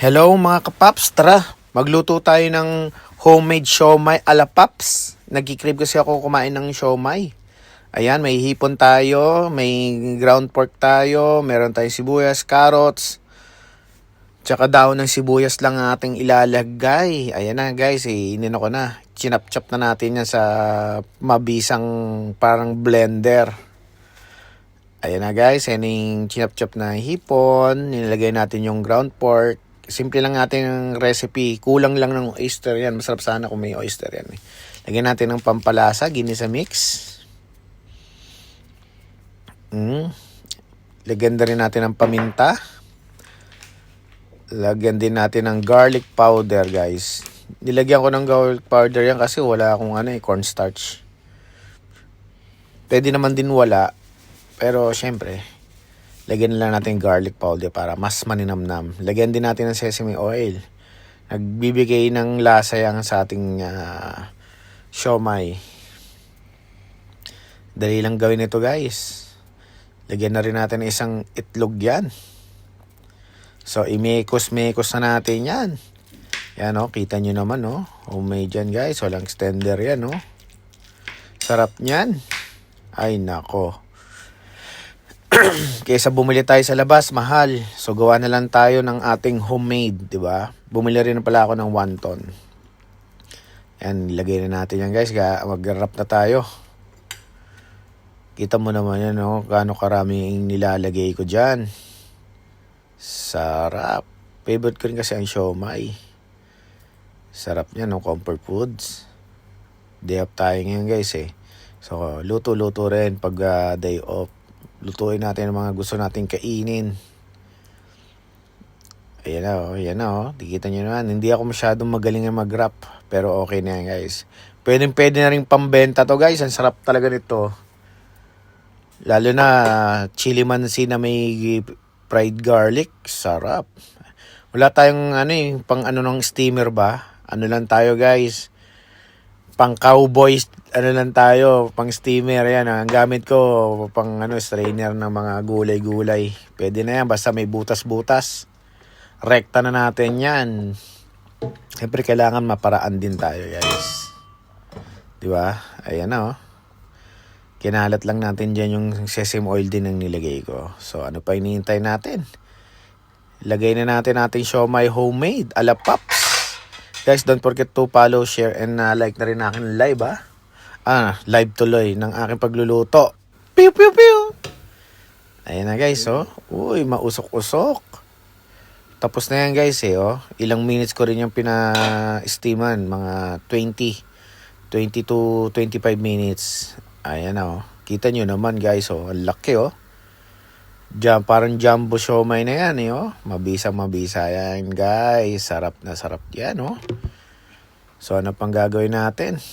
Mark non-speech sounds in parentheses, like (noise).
Hello mga kapaps, tara magluto tayo ng homemade siomay ala paps. Nagkikrib kasi ako kumain ng siomay. Ayan, may hipon tayo, may ground pork tayo, meron tayong sibuyas, carrots, tsaka daon ng sibuyas lang ang ating ilalagay. Ayan na guys, eh, inino ko na. Chinap-chop na natin yan sa mabisang parang blender. Ayan na guys, yan yung chinap-chop na hipon. Nilagay natin yung ground pork. Simple lang natin ang recipe. Kulang lang ng oyster yan. Masarap sana kung may oyster yan. Eh. Lagyan natin ng pampalasa, ginisa mix. Mm. Lagyan na rin natin ng paminta. Lagyan din natin ng garlic powder, guys. Nilagyan ko ng garlic powder yan kasi wala akong ano eh, cornstarch. Pwede naman din wala. Pero syempre, lagyan lang natin garlic powder para mas maninamnam. Lagyan din natin ng sesame oil. Nagbibigay ng lasa yan sa ating uh, siomay. Dali lang gawin ito guys. Lagyan na rin natin ng isang itlog yan. So, imekos-mekos na natin yan. Yan o, kita nyo naman o. Homemade yan guys. Walang extender yan o. Sarap niyan. Ay nako. (clears throat) Kaysa bumili tayo sa labas, mahal. So gawa na lang tayo ng ating homemade, 'di ba? Bumili rin pala ako ng wonton. Yan, ilagay na natin yan guys. Mag-wrap na tayo. Kita mo naman yan, no? Gaano karami yung nilalagay ko dyan. Sarap. Favorite ko rin kasi ang siomay. Sarap niya, no? Comfort foods. Day off tayo ngayon guys eh. So, luto-luto rin pag uh, day off. Lutuin natin ang mga gusto nating kainin. Ayan na, oh, ayan na, oh. Dikita nyo naman. Hindi ako masyadong magaling na mag-wrap. Pero okay na yan, guys. Pwede, pwede na rin pambenta to, guys. Ang sarap talaga nito. Lalo na chili mansi na may fried garlic. Sarap. Wala tayong ano eh, pang ano ng steamer ba? Ano lang tayo, guys pang cowboys ano lang tayo pang steamer yan ang gamit ko pang ano strainer ng mga gulay-gulay. Pwede na yan basta may butas-butas. Rekta na natin yan. Siyempre kailangan maparaan din tayo guys. Di ba? Ayan na oh. Kinalat lang natin dyan yung sesame oil din ang nilagay ko. So ano pa hinihintay natin? Lagay na natin natin siomay homemade ala paps. Guys, don't forget to follow, share, and uh, like na rin akin live, ah. Ah, live tuloy ng aking pagluluto. Pew, pew, pew! Ayan na, guys, oh. Uy, mausok-usok. Tapos na yan, guys, eh, oh. Ilang minutes ko rin yung pina-steaman. Mga 20. 20 to 25 minutes. Ayan na, oh. Kita nyo naman, guys, oh. Ang laki, oh. Jam, parang jumbo siomay na yan, eh, oh. Mabisa, mabisa yan, guys. Sarap na sarap yan, oh. So, ano pang gagawin natin?